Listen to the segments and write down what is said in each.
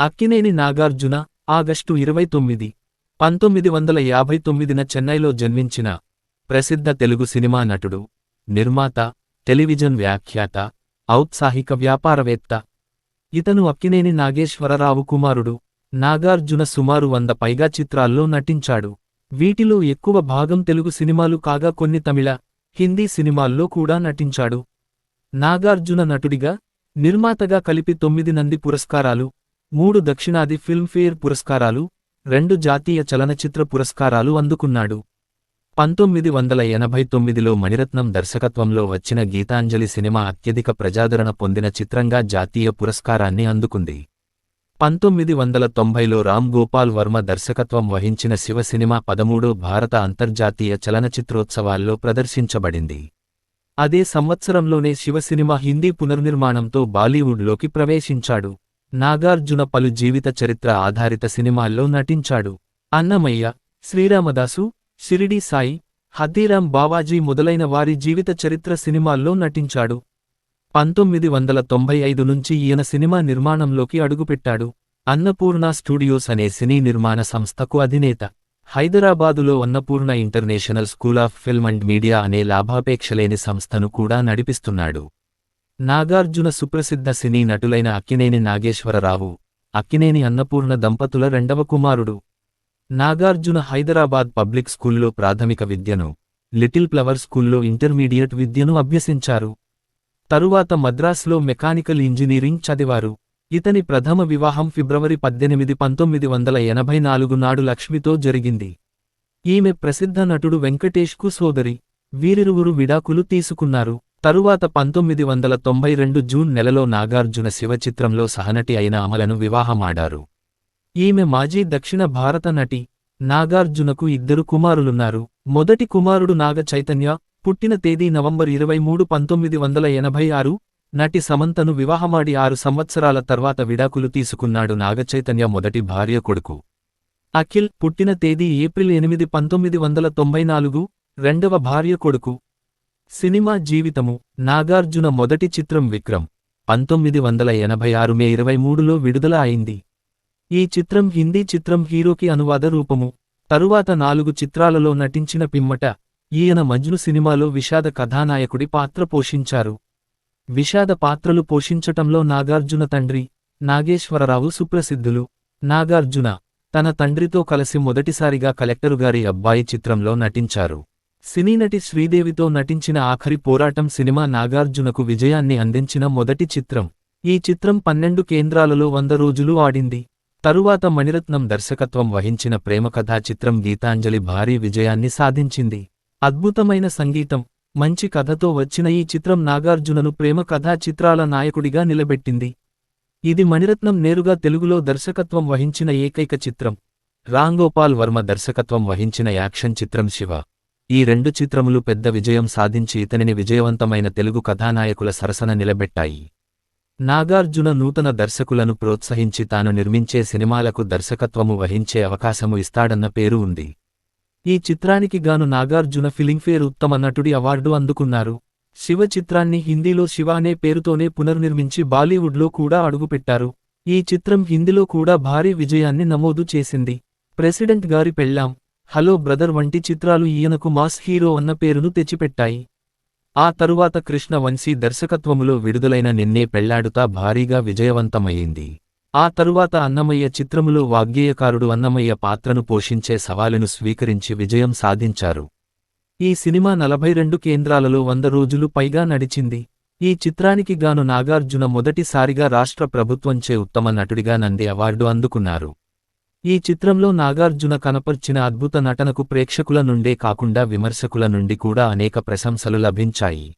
Akkineni Nagarjuna August ఇరవై తొమ్మిది పంతొమ్మిది వందల యాభై తొమ్మిదిన చెన్నైలో జన్మించిన ప్రసిద్ధ తెలుగు సినిమా నటుడు నిర్మాత టెలివిజన్ వ్యాఖ్యాత ఔత్సాహిక వ్యాపారవేత్త. ఇతను అక్కినేని నాగేశ్వరరావు కుమారుడు నాగార్జున సుమారు వంద పైగా చిత్రాల్లో నటించాడు. వీటిలో ఎక్కువ భాగం తెలుగు సినిమాలు కాగా కొన్ని తమిళ హిందీ సినిమాల్లో కూడా నటించాడు. నాగార్జున నటుడిగా నిర్మాతగా కలిపి తొమ్మిది నంది పురస్కారాలు మూడు దక్షిణాది ఫిల్మ్ఫేర్ పురస్కారాలు రెండు జాతీయ చలనచిత్ర పురస్కారాలు అందుకున్నాడు. పంతొమ్మిది వందల ఎనభై తొమ్మిదిలో మణిరత్నం దర్శకత్వంలో వచ్చిన గీతాంజలి సినిమా అత్యధిక ప్రజాదరణ పొందిన చిత్రంగా జాతీయ పురస్కారాన్ని అందుకుంది. పంతొమ్మిది వందల తొంభైలో రామ్ గోపాల్ వర్మ దర్శకత్వం వహించిన శివ సినిమా పదమూడో భారత అంతర్జాతీయ చలనచిత్రోత్సవాల్లో ప్రదర్శించబడింది. అదే సంవత్సరంలోనే శివ సినిమా హిందీ పునర్నిర్మాణంతో బాలీవుడ్లోకి ప్రవేశించాడు. నాగార్జున పలు జీవిత చరిత్ర ఆధారిత సినిమాల్లో నటించాడు. అన్నమయ్య శ్రీరామదాసు షిరిడీ సాయి హద్దీరాం బావాజీ మొదలైన వారి జీవిత చరిత్ర సినిమాల్లో నటించాడు. పంతొమ్మిది వందల తొంభై ఐదు నుంచి ఈయన సినిమా నిర్మాణంలోకి అడుగుపెట్టాడు. అన్నపూర్ణ స్టూడియోస్ అనే సినీ నిర్మాణ సంస్థకు అధినేత. హైదరాబాదులో Annapurna International School of Film and Media అనే లాభాపేక్షలేని సంస్థను కూడా నడిపిస్తున్నాడు. నాగార్జున సుప్రసిద్ధ సినీ నటులైన అక్కినేని నాగేశ్వరరావు అక్కినేని అన్నపూర్ణ దంపతుల రెండవ కుమారుడు. నాగార్జున హైదరాబాద్ పబ్లిక్ స్కూల్లో ప్రాథమిక విద్యను లిటిల్ ఫ్లవర్ స్కూల్లో ఇంటర్మీడియట్ విద్యను అభ్యసించారు. తరువాత మద్రాసులో మెకానికల్ ఇంజనీరింగ్ చదివారు. ఇతని ప్రథమ వివాహం ఫిబ్రవరి పద్దెనిమిది పంతొమ్మిది వందల ఎనభై నాలుగు నాడు లక్ష్మితో జరిగింది. ఈమె ప్రసిద్ధ నటుడు వెంకటేష్కు సోదరి వీరిరువురు విడాకులు తీసుకున్నారు. తరువాత పంతొమ్మిది వందల తొంభై రెండు జూన్ నెలలో నాగార్జున శివ చిత్రంలో సహనటి అయిన అమలను వివాహమాడారు. ఈమె మాజీ దక్షిణ భారత నటి నాగార్జునకు ఇద్దరు కుమారులున్నారు. మొదటి కుమారుడు నాగ చైతన్య పుట్టిన తేదీ నవంబర్ ఇరవై మూడు పంతొమ్మిది వందల ఎనభై ఆరు నటి సమంతను వివాహమాడి ఆరు సంవత్సరాల తర్వాత విడాకులు తీసుకున్నాడు నాగచైతన్య మొదటి భార్య కొడుకు. అఖిల్ పుట్టిన తేదీ ఏప్రిల్ ఎనిమిది పంతొమ్మిది వందల తొంభై నాలుగు రెండవ భార్య కొడుకు. సినిమా జీవితము. నాగార్జున మొదటి చిత్రం విక్రమ్. పంతొమ్మిది వందల ఎనభై ఆరు మే ఇరవై మూడులో విడుదల అయింది. ఈ చిత్రం హిందీ చిత్రం హీరోకి అనువాద రూపము. తరువాత నాలుగు చిత్రాలలో నటించిన పిమ్మట ఈయన మజ్ను సినిమాలో విషాద కథానాయకుడి పాత్ర పోషించారు. విషాద పాత్రలు పోషించటంలో నాగార్జున తండ్రి నాగేశ్వరరావు సుప్రసిద్ధులు. నాగార్జున తన తండ్రితో కలిసి మొదటిసారిగా కలెక్టరుగారి అబ్బాయి చిత్రంలో నటించారు. సినీనటి శ్రీదేవితో నటించిన ఆఖరి పోరాటం సినిమా నాగార్జునకు విజయాన్ని అందించిన మొదటి చిత్రం. ఈ చిత్రం పన్నెండు కేంద్రాలలో వంద రోజులు ఆడింది. తరువాత మణిరత్నం దర్శకత్వం వహించిన ప్రేమకథా చిత్రం గీతాంజలి భారీ విజయాన్ని సాధించింది. అద్భుతమైన సంగీతం మంచి కథతో వచ్చిన ఈ చిత్రం నాగార్జునను ప్రేమ కథా చిత్రాల నాయకుడిగా నిలబెట్టింది. ఇది మణిరత్నం నేరుగా తెలుగులో దర్శకత్వం వహించిన ఏకైక చిత్రం. రాంగోపాల్ వర్మ దర్శకత్వం వహించిన యాక్షన్ చిత్రం శివ. ఈ రెండు చిత్రములు పెద్ద విజయం సాధించి ఇతనిని విజయవంతమైన తెలుగు కథానాయకుల సరసన నిలబెట్టాయి. నాగార్జున నూతన దర్శకులను ప్రోత్సహించి తాను నిర్మించే సినిమాలకు దర్శకత్వము వహించే అవకాశము ఇస్తాడన్న పేరు ఉంది. ఈ చిత్రానికి గాను నాగార్జున ఫిలింఫేర్ ఉత్తమ నటుడి అవార్డు అందుకున్నారు. శివ చిత్రాన్ని హిందీలో శివ అనే పేరుతోనే పునర్నిర్మించి బాలీవుడ్లో కూడా అడుగుపెట్టారు. ఈ చిత్రం హిందీలో కూడా భారీ విజయాన్ని నమోదు చేసింది. ప్రెసిడెంట్ గారి పెళ్ళాం. హలో బ్రదర్ వంటి చిత్రాలు ఈయనకు మాస్ హీరో అన్న పేరును తెచ్చిపెట్టాయి. ఆ తరువాత కృష్ణ వంశీ దర్శకత్వములో విడుదలైన నిన్నే పెళ్ళాడుతా భారీగా విజయవంతమయ్యింది. ఆ తరువాత అన్నమయ్య చిత్రములో వాగ్గేయకారుడు అన్నమయ్య పాత్రను పోషించే సవాలును స్వీకరించి విజయం సాధించారు. ఈ సినిమా నలభై రెండు కేంద్రాలలో వంద రోజులు పైగా నడిచింది. ఈ చిత్రానికి గాను నాగార్జున మొదటిసారిగా రాష్ట్ర ప్రభుత్వంచే ఉత్తమ నటుడిగా నంది అవార్డు అందుకున్నారు. ఈ చిత్రంలో నాగార్జున కనపర్చిన అద్భుత నటనకు ప్రేక్షకుల నుండే కాకుండా విమర్శకుల నుండి కూడా అనేక ప్రశంసలు లభించాయి.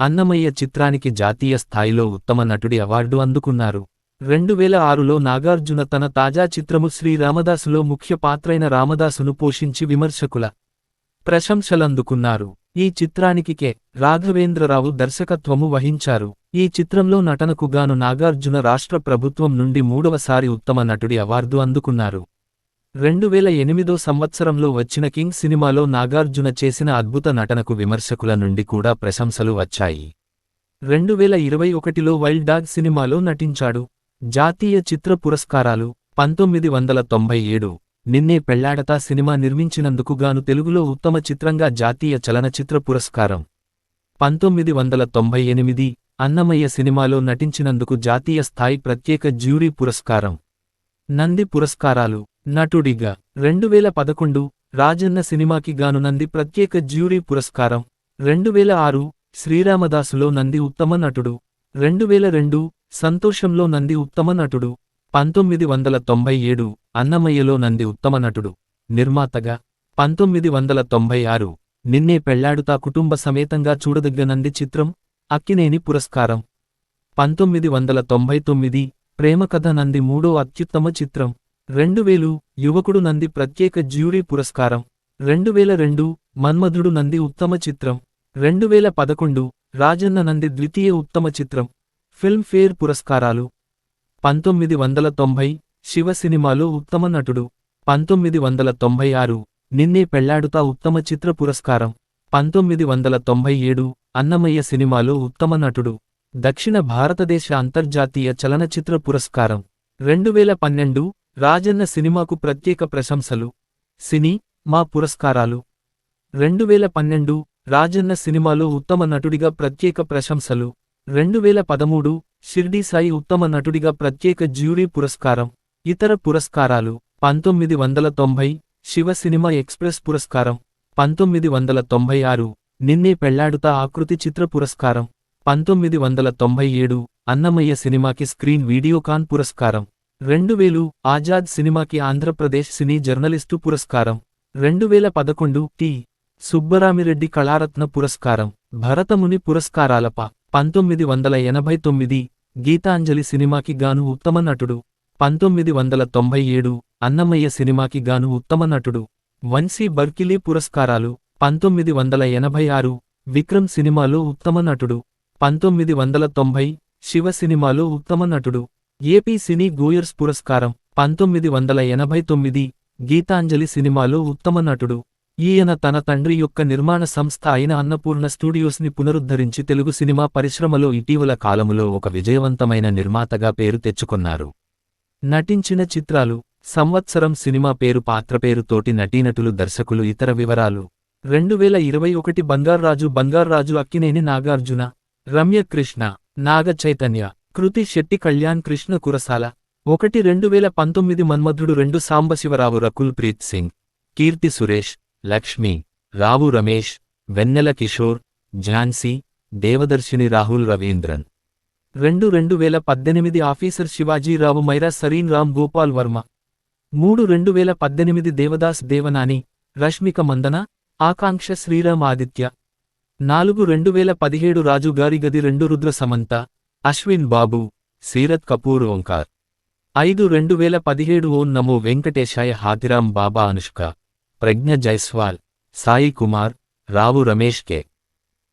అన్నమయ్య చిత్రానికి జాతీయ స్థాయిలో ఉత్తమ నటుడి అవార్డు అందుకున్నారు. రెండు వేల ఆరులో నాగార్జున తన తాజా చిత్రము శ్రీ రామదాసులో ముఖ్య పాత్రైన రామదాసును పోషించి విమర్శకుల ప్రశంసలందుకున్నారు. ఈ చిత్రానికి కె. రాఘవేంద్రరావు దర్శకత్వము వహించారు. ఈ చిత్రంలో నటనకు గాను నాగార్జున రాష్ట్ర ప్రభుత్వం నుండి మూడవసారి ఉత్తమ నటుడి అవార్డు అందుకున్నారు. రెండు వేల ఎనిమిదో సంవత్సరంలో వచ్చిన కింగ్ సినిమాలో నాగార్జున చేసిన అద్భుత నటనకు విమర్శకుల నుండి కూడా ప్రశంసలు వచ్చాయి. రెండు వేల ఇరవై ఒకటిలో వైల్డ్ డాగ్ సినిమాలో నటించాడు. జాతీయ చిత్ర పురస్కారాలు పంతొమ్మిది వందల తొంభై ఏడు నిన్నే పెళ్ళాడతా సినిమా నిర్మించినందుకు గాను తెలుగులో ఉత్తమ చిత్రంగా జాతీయ చలనచిత్ర పురస్కారం. పంతొమ్మిది వందల తొంభై ఎనిమిది అన్నమయ్య సినిమాలో నటించినందుకు జాతీయ స్థాయి ప్రత్యేక జ్యూరీ పురస్కారం. నంది పురస్కారాలు. నటుడిగా రెండువేల పదకొండు రాజన్న సినిమాకి గాను నంది ప్రత్యేక జ్యూరీ పురస్కారం. రెండువేల ఆరు శ్రీరామదాసులో నంది ఉత్తమ నటుడు. రెండువేల రెండు సంతోషంలో నంది ఉత్తమ నటుడు. పంతొమ్మిది వందల తొంభై ఏడు అన్నమయ్యలో నంది ఉత్తమ నటుడు నిర్మాతగా. పంతొమ్మిది వందల తొంభై ఆరు నిన్నే పెళ్ళాడుతా కుటుంబ సమేతంగా చూడదగ్గ నంది చిత్రం అక్కినేని పురస్కారం. పంతొమ్మిది వందల తొంభై తొమ్మిది ప్రేమకథ నంది మూడో అత్యుత్తమ చిత్రం. రెండువేలు యువకుడు నంది ప్రత్యేక జ్యూరీ పురస్కారం. రెండువేల రెండు మన్మధుడు నంది ఉత్తమ చిత్రం. రెండువేల పదకొండు రాజన్న నంది ద్వితీయ ఉత్తమ చిత్రం. ఫిల్మ్ఫేర్ పురస్కారాలు. పంతొమ్మిది వందల తొంభై శివ సినిమాలో ఉత్తమ నటుడు. పంతొమ్మిది వందల తొంభై ఆరు నిన్నే పెళ్ళాడుతా ఉత్తమ చిత్ర పురస్కారం. పంతొమ్మిది వందల తొంభై ఏడు అన్నమయ్య సినిమాలో ఉత్తమ నటుడు. దక్షిణ భారతదేశ అంతర్జాతీయ చలనచిత్ర పురస్కారం. రెండువేల పన్నెండు రాజన్న సినిమాకు ప్రత్యేక ప్రశంసలు. సినీ మా పురస్కారాలు. రెండువేల పన్నెండు రాజన్న సినిమాలో ఉత్తమ నటుడిగా ప్రత్యేక ప్రశంసలు. రెండువేల పదమూడు షిర్డీ సాయి ఉత్తమ నటుడిగా ప్రత్యేక జ్యూరీ పురస్కారం ఇతర పురస్కారాలు పంతొమ్మిది వందల తొంభై శివ సినిమా ఎక్స్ప్రెస్ పురస్కారం పంతొమ్మిది వందల తొంభై ఆరు నిన్నే పెళ్ళాడుతా ఆకృతి చిత్ర పురస్కారం పంతొమ్మిది వందల తొంభై ఏడు అన్నమయ్య సినిమాకి స్క్రీన్ వీడియోకాన్ పురస్కారం రెండు వేలు ఆజాద్ సినిమాకి ఆంధ్రప్రదేశ్ సినీ జర్నలిస్టు పురస్కారం రెండు వేల పదకొండు టి సుబ్బరామిరెడ్డి కళారత్న పురస్కారం భరతముని పురస్కారాలప. పంతొమ్మిది వందల ఎనభై తొమ్మిది గీతాంజలి సినిమాకి గాను ఉత్తమ నటుడు. పంతొమ్మిది వందల తొంభై ఏడు అన్నమయ్య సినిమాకి గాను ఉత్తమ నటుడు. వన్సీ బర్కిలీ పురస్కారాలు. పంతొమ్మిది వందల ఎనభై ఆరు విక్రమ్ సినిమాలో ఉత్తమ నటుడు. పంతొమ్మిది వందల తొంభై శివ సినిమాలో ఉత్తమ నటుడు. ఏపీ సినీ గోయర్స్ పురస్కారం. పంతొమ్మిది వందల ఎనభై తొమ్మిది గీతాంజలి సినిమాలో ఉత్తమ నటుడు. ఈయన తన తండ్రి యొక్క నిర్మాణ సంస్థ అయిన అన్నపూర్ణ స్టూడియోస్ని పునరుద్ధరించి తెలుగు సినిమా పరిశ్రమలో ఇటీవల కాలములో ఒక విజయవంతమైన నిర్మాతగా పేరు తెచ్చుకున్నారు. నటించిన చిత్రాలు సంవత్సరం సినిమా పేరు పాత్ర పేరుతోటి నటీనటులు దర్శకులు ఇతర వివరాలు. రెండువేల ఇరవై ఒకటి బంగార్రాజు బంగార్రాజు అక్కినేని నాగార్జున రమ్యకృష్ణ నాగ చైతన్య కృతి శెట్టి కళ్యాణ్ కృష్ణ కురసాల ఒకటి రెండువేల పంతొమ్మిది మన్మధుడు రెండు సాంబశివరావు రకుల్ ప్రీత్ సింగ్ కీర్తి సురేష్ లక్ష్మి రావు రమేష్ వెన్నెల కిషోర్ ఝాన్సీ దేవదర్శిని రాహుల్ రవీంద్రన్. రెండు రెండు వేల పద్దెనిమిది ఆఫీసర్ శివాజీరావు మైరా సరీన్ రామ్ గోపాల్ వర్మ. మూడు రెండు వేల పద్దెనిమిది దేవదాస్ దేవనాని రష్మిక మందన ఆకాంక్ష శ్రీరామ్ ఆదిత్య. నాలుగు రెండు వేల పదిహేడు రాజు గారి గది రెండు రుద్ర సమంత అశ్విన్ బాబు సీరత్ కపూర్ ఓంకార్. ఐదు రెండు వేల పదిహేడు ఓం నమో వెంకటేశాయ హాతిరామ్ బాబా అనుష్క. ప్రజ్ఞ జైస్వాల్ సాయి కుమార్ రావు రమేష్ కె.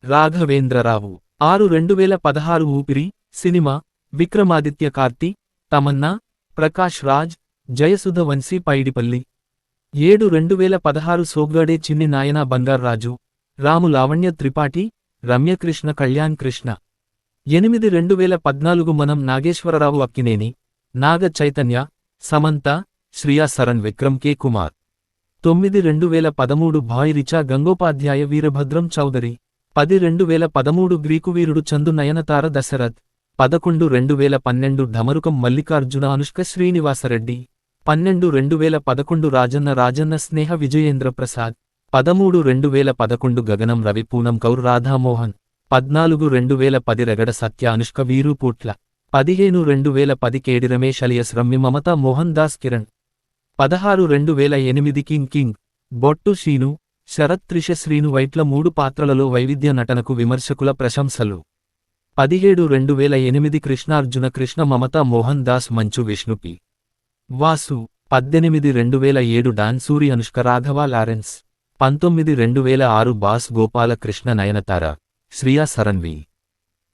రాఘవేంద్రరావు ఆరు రెండు వేల పదహారు ఊపిరి సినిమా విక్రమాదిత్య కార్తి తమన్నా ప్రకాష్ రాజ్ జయసుధ వంశీ పైడిపల్లి. ఏడు రెండు వేల పదహారు సోగ్గాడే చిన్ని నాయనా బంగార్రాజు రాము లావణ్య త్రిపాఠి రమ్యకృష్ణ కళ్యాణ్ కృష్ణ. ఎనిమిది రెండు వేల పద్నాలుగు మనం నాగేశ్వరరావు అక్కినేని నాగ చైతన్య సమంత శ్రియా సరణ్ విక్రమ్ కె కుమార్. తొమ్మిది రెండు వేల పదమూడు భాయ్ రిచా గంగోపాధ్యాయ వీరభద్రం చౌదరి. పది రెండు వేల పదమూడు గ్రీకు వీరుడు చందు నయనతార దశరథ్. పదకొండు రెండు వేల పన్నెండు ఢమరుకం మల్లికార్జున అనుష్క శ్రీనివాసరెడ్డి. పన్నెండు రెండు వేల పదకొండు రాజన్న రాజన్న స్నేహ విజయేంద్ర ప్రసాద్. పదమూడు రెండు వేల పదకొండు గగనం రవి పూనం కౌర్ రాధామోహన్. పద్నాలుగు రెండు వేల పది రగడ సత్య అనుష్క వీరు పూట్ల. పదిహేను రెండు వేల పది కేడి రమేష్ అలియస్ రమ్మి మమతా మోహన్ దాస్ కిరణ్. పదహారు రెండు వేల ఎనిమిది కింగ్ కింగ్ బొట్టు శీను శరత్ త్రిష శ్రీను వైట్ల మూడు పాత్రలలో వైవిధ్య నటనకు విమర్శకుల ప్రశంసలు. పదిహేడు రెండు వేల ఎనిమిది కృష్ణార్జున కృష్ణ మమత మోహన్ దాస్ మంచు విష్ణుపి వాసు పద్దెనిమిది రెండు వేల ఏడు డాన్సూరి అనుష్క రాఘవ లారెన్స్ పంతొమ్మిది రెండు వేల ఆరు బాస్ గోపాల కృష్ణ నయనతార శ్రియా సరన్వి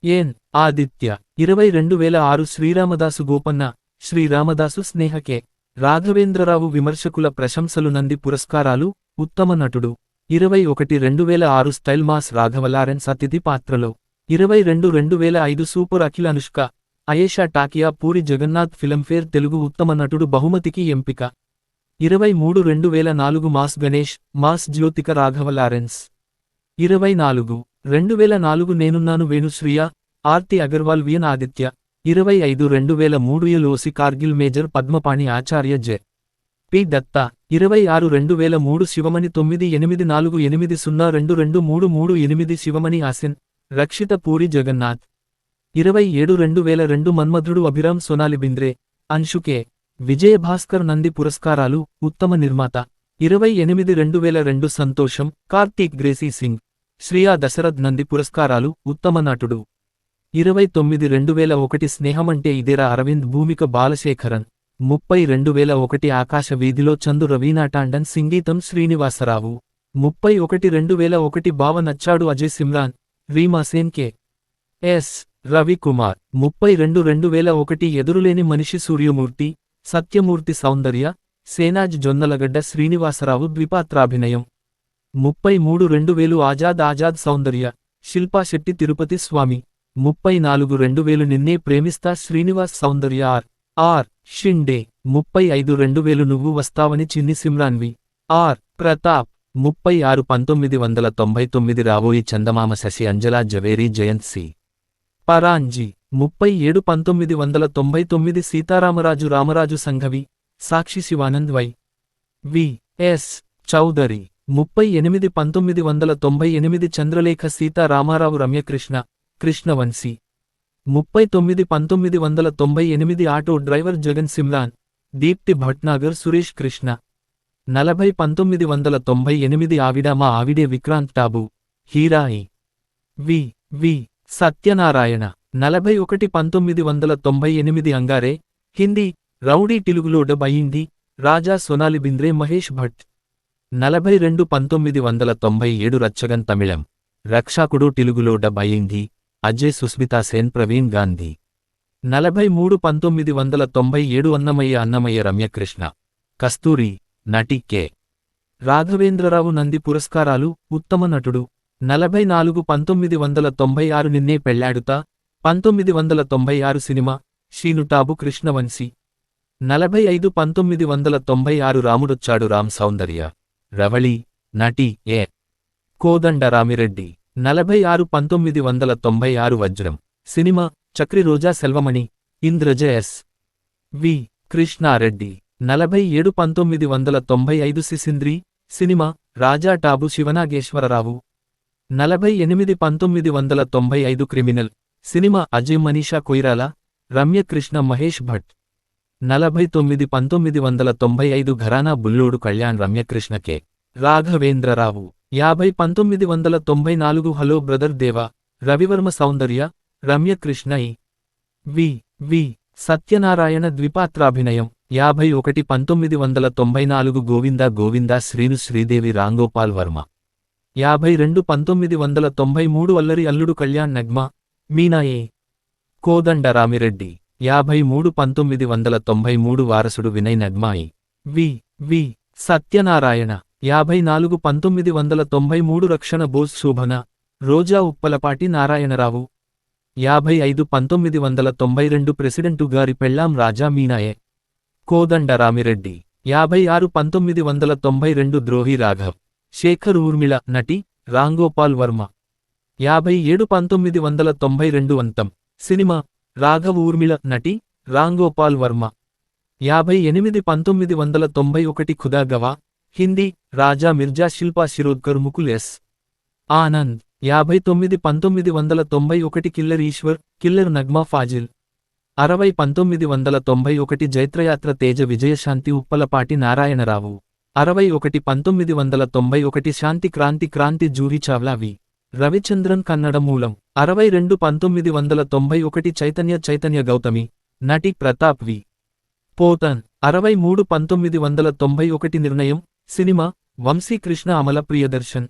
ఏన్ ఆదిత్య ఇరవై రెండు వేల ఆరు శ్రీరామదాసు గోపన్న శ్రీరామదాసు స్నేహకే. రాఘవేంద్రరావు విమర్శకుల ప్రశంసలు నంది పురస్కారాలు ఉత్తమ నటుడు. ఇరవై ఒకటి రెండు వేల ఆరు స్టైల్ మాస్ రాఘవ లారెన్స్ అతిథి పాత్రలో. ఇరవై రెండు రెండు వేల ఐదు సూపర్ అఖిల్ అనుష్క అయేషా టాకియా పూరి జగన్నాథ్ ఫిల్మ్ఫేర్ తెలుగు ఉత్తమ నటుడు బహుమతికి ఎంపిక. ఇరవై మూడు రెండు వేల నాలుగు mass Ganesh mass Jyothika Raghava Lawrence. ఇరవై నాలుగు రెండు వేల నాలుగు నేనున్నాను వేణుశ్రియ ఆర్తి అగర్వాల్ వియన్ ఆదిత్య. ఇరవై ఐదు రెండు వేల మూడు LOC Kargil major Padmapani Acharya J. P. Dutta ఇరవై ఆరు రెండు వేల మూడు శివమణి తొమ్మిది ఎనిమిది నాలుగు ఎనిమిది సున్నా రెండు రెండు మూడు మూడు ఎనిమిది శివమణి ఆసిన్ రక్షిత పూరి జగన్నాథ్ ఇరవై ఏడు రెండు వేల రెండు మన్మధుడు అభిరామ్ సోనాలి బింద్రే అంశుకే విజయభాస్కర్ నంది పురస్కారాలు ఉత్తమ నిర్మాత ఇరవై ఎనిమిది రెండు వేల రెండు సంతోషం కార్తీక్ గ్రేసీ సింగ్ శ్రియా దశరథ్ నంది పురస్కారాలు ఉత్తమ నటుడు. ఇరవై తొమ్మిది రెండు వేల ఒకటి స్నేహమంటే ఇదేరా అరవింద్ భూమిక బాలశేఖరన్. ముప్పై రెండు వేల ఒకటి ఆకాశ వీధిలో చందు రవీనా టాండన్ సంగీతం శ్రీనివాసరావు. ముప్పై ఒకటి రెండు వేల ఒకటి Bava Nachadu Ajay Simran. Reema Sen K S. Ravikumar. ముప్పై రెండు రెండు వేల ఒకటి ఎదురులేని మనిషి సూర్యమూర్తి సత్యమూర్తి సౌందర్య సేనాజ్ జొన్నలగడ్డ శ్రీనివాసరావు ద్విపాత్రాభినయం. ముప్పై మూడు రెండు వేలు ఆజాద్ ఆజాద్ సౌందర్య శిల్పా శెట్టి తిరుపతి స్వామి. ముప్పై నాలుగు రెండు వేలు నిన్నే ప్రేమిస్తా శ్రీనివాస్ సౌందర్య ఆర్. ఆర్. షిండే. ముప్పై ఐదు రెండు వేలు నువ్వు వస్తావని చిన్ని సిమ్రాన్వి. ఆర్. ప్రతాప్. ముప్పై ఆరు పంతొమ్మిది వందల తొంభై తొమ్మిది రాబోయి చందమామ శశి అంజలా జవేరీ జయంత్ సి. పరాంజీ. ముప్పై ఏడు పంతొమ్మిది వందల తొంభై తొమ్మిది Seetharamaraju Ramaraju Sanghavi. Sakshi Shivanand Y. V. S. Chowdary. ముప్పై ఎనిమిది పంతొమ్మిది వందల తొంభై ఎనిమిది చంద్రలేఖ సీతారామారావు రమ్యకృష్ణ. కృష్ణవంశీ. ముప్పై తొమ్మిది పంతొమ్మిది వందల తొంభై ఎనిమిది ఆటో డ్రైవర్ జగన్ సిమ్లాన్ దీప్తి భట్నాగర్ సురేష్ కృష్ణ. నలభై పంతొమ్మిది వందల తొంభై ఎనిమిది ఆవిడ మా ఆవిడే విక్రాంత్ టాబు హీరాయి. వి. వి. సత్యనారాయణ నలభై ఒకటి పంతొమ్మిది వందల తొంభై ఎనిమిది అంగారే హిందీ రౌడీ తెలుగులో డబ్ అయింది రాజా సొనాలి బింద్రే మహేష్ భట్. నలభై రెండు పంతొమ్మిది వందల తొంభై ఏడు రచ్చగన్ తమిళం రక్షాకుడు తెలుగులో డబ్ అయింది అజయ్ సుస్మితా సేన్ ప్రవీణ్ గాంధీ. నలభై మూడు పంతొమ్మిది వందల తొంభై ఏడు అన్నమయ్య అన్నమయ్య రమ్యకృష్ణ. కస్తూరి నటి కె. రాఘవేంద్రరావు నంది పురస్కారాలు ఉత్తమ నటుడు. నలభై నాలుగు పంతొమ్మిది వందల తొంభై ఆరు నిన్నే పెళ్ళాడుతా. పంతొమ్మిది వందల తొంభై ఆరు సినిమా షీనుటాబు కృష్ణవంశీ. నలభై ఐదు పంతొమ్మిది వందల తొంభై ఆరు రాముడొచ్చాడు రామ్ సౌందర్య. రవళి నటి ఏ కోదండ రామిరెడ్డి నలభై ఆరు పంతొమ్మిది వందల తొంభై ఆరు Vajram. Cinema Chakri Roja Selvamani Indraja S. V. Krishnareddy. నలభై ఏడు పంతొమ్మిది వందల తొంభై ఐదు సిసింద్రి సినిమా రాజా టాబు శివనాగేశ్వరరావు. నలభై ఎనిమిది పంతొమ్మిది వందల తొంభై ఐదు క్రిమినల్. సినిమా అజయ్ మనీషా కొయిరాల రమ్యకృష్ణ మహేష్ భట్. నలభై తొమ్మిది పంతొమ్మిది వందల తొంభై ఐదు ఘరానా బుల్లోడు కళ్యాణ్ రమ్యకృష్ణ కే. రాఘవేంద్రరావు. యాభై పంతొమ్మిది వందల తొంభై నాలుగు హలో బ్రదర్ దేవ. రవివర్మ సౌందర్య రమ్యకృష్ణ ఇ వి వి సత్యనారాయణ ద్విపాత్రాభినయం. యాభై ఒకటి పంతొమ్మిది వందల తొంభై నాలుగు గోవింద గోవింద శ్రీను శ్రీదేవి రాంగోపాల్ వర్మ. యాభై రెండు పంతొమ్మిది వందల తొంభై మూడు అల్లరి అల్లుడు కళ్యాణ్ నగ్మ. మీనాయే కోదండరామిరెడ్డి. యాభై మూడు పంతొమ్మిది వందల తొంభై మూడు వారసుడు వినయ్ నగ్మాయి వి వి సత్యనారాయణ. యాభై నాలుగు పంతొమ్మిది వందల తొంభై మూడు రక్షణ బోస్ శోభన. రోజా ఉప్పలపాటి నారాయణరావు. యాభై ఐదు పంతొమ్మిది వందల తొంభై రెండు ప్రెసిడెంటు గారి పెళ్ళాం రాజా మీనాయే. కోదండరామిరెడ్డి యాభై ఆరు పంతొమ్మిది వందల తొంభై రెండు ద్రోహి రాఘవ్. శేఖర్ ఊర్మిళ నటి రాంగోపాల్ వర్మ. యాభై ఏడు పంతొమ్మిది వందల తొంభై రెండు అంతం. సినిమా రాఘవ్ ఊర్మిళ నటి రాంగోపాల్ వర్మ. యాభై ఎనిమిది పంతొమ్మిది వందల తొంభై ఒకటి ఖుదాగవా హిందీ రాజా మిర్జా శిల్పా శిరోద్కర్ ముకుల్ ఎస్. ఆనంద్ యాభై తొమ్మిది పంతొమ్మిది వందల తొంభై ఒకటి కిల్లర్ ఈశ్వర్ కిల్లర్ నగ్మా ఫాజిల్. అరవై పంతొమ్మిది వందల తొంభై ఒకటి జైత్రయాత్ర తేజ విజయశాంతి ఉప్పలపాటి నారాయణరావు. అరవై ఒకటి పంతొమ్మిది వందల తొంభై ఒకటి శాంతి క్రాంతి క్రాంతి జూహి చావ్లా వి. రవిచంద్రన్ కన్నడ మూలం. అరవై రెండు పంతొమ్మిది వందల తొంభై ఒకటి చైతన్య చైతన్య గౌతమి. నటి ప్రతాప్ వి. పోతన్. అరవై మూడు పంతొమ్మిది వందల తొంభై ఒకటి నిర్ణయం సినిమా వంశీకృష్ణ అమల ప్రియదర్శన్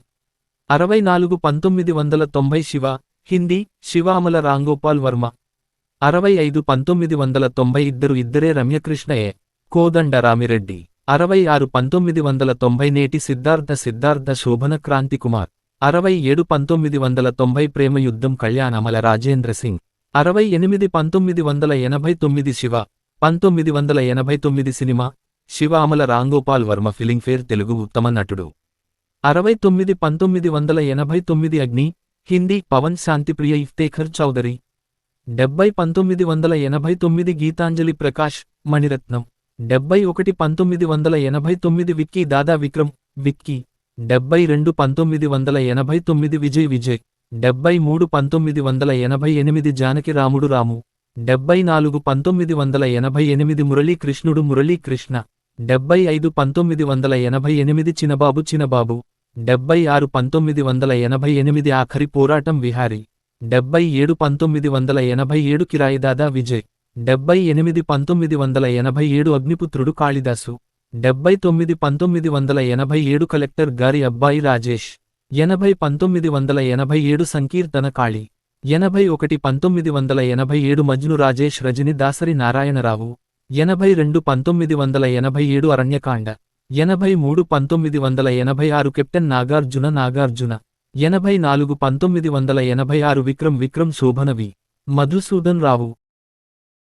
అరవై నాలుగు పంతొమ్మిది వందల తొంభై శివ హిందీ శివ అమల రాంగోపాల్ వర్మ. అరవై ఐదు పంతొమ్మిది వందల తొంభై ఇద్దరు ఇద్దరే రమ్యకృష్ణయే ఏ కోదండ రామిరెడ్డి. అరవై ఆరు పంతొమ్మిది వందల తొంభై నేటి సిద్ధార్థ సిద్ధార్థ శోభన క్రాంతి కుమార్. అరవై ఏడు పంతొమ్మిది వందల తొంభై ప్రేమ యుద్ధం కళ్యాణ్ అమల రాజేంద్ర సింగ్. అరవై ఎనిమిది పంతొమ్మిది వందల ఎనభై తొమ్మిది శివ. పంతొమ్మిది వందల ఎనభై తొమ్మిది సినిమా శివామల రాంగోపాల్ వర్మ ఫిలింఫేర్ తెలుగు ఉత్తమ నటుడు. అరవై తొమ్మిది పంతొమ్మిది వందల ఎనభై తొమ్మిది అగ్ని హిందీ పవన్ శాంతిప్రియ ఇఫ్తేఖర్ చౌదరి. డెబ్బై పంతొమ్మిది వందల ఎనభై తొమ్మిది గీతాంజలి ప్రకాష్ మణిరత్నం. డెబ్బై ఒకటి పంతొమ్మిది వందల ఎనభై తొమ్మిది విక్కీ దాదా విక్రమ్ విక్కీ. డెబ్బై రెండు పంతొమ్మిది వందల ఎనభై తొమ్మిది విజయ్ విజయ్. డెబ్బై మూడు పంతొమ్మిది వందల ఎనభై ఎనిమిది జానకి రాముడు రాము. డెబ్బై నాలుగు పంతొమ్మిది వందల ఎనభై ఎనిమిది మురళీకృష్ణుడు మురళీకృష్ణ డెబ్బై ఐదు పంతొమ్మిది వందల ఎనభై ఎనిమిది చినబాబు చినబాబు డెబ్బై ఆరు పంతొమ్మిది వందల ఎనభై ఎనిమిది ఆఖరి పోరాటం విహారీ. డెబ్బై ఏడు పంతొమ్మిది వందల ఎనభై ఏడు కిరాయిదాదా విజయ్. డెబ్బై ఎనిమిది పంతొమ్మిది వందల ఎనభై ఏడు అగ్నిపుత్రుడు కాళిదాసు. డెబ్బై తొమ్మిది పంతొమ్మిది వందల ఎనభై ఏడు కలెక్టర్ గారి అబ్బాయి రాజేష్. ఎనభై పంతొమ్మిది వందల ఎనభై ఏడు సంకీర్తన కాళి. ఎనభై ఒకటి పంతొమ్మిది వందల ఎనభై ఏడు మజ్ను రాజేష్ రజని దాసరి నారాయణరావు. ఎనభై రెండు పంతొమ్మిది వందల ఎనభై ఏడు అరణ్యకాండ. ఎనభై మూడు పంతొమ్మిది వందల ఎనభై ఆరు కెప్టెన్ నాగార్జున నాగార్జున. ఎనభై నాలుగు పంతొమ్మిది వందల ఎనభై ఆరు విక్రమ్ విక్రమ్ శోభనవి. మధుసూదన్ రావు.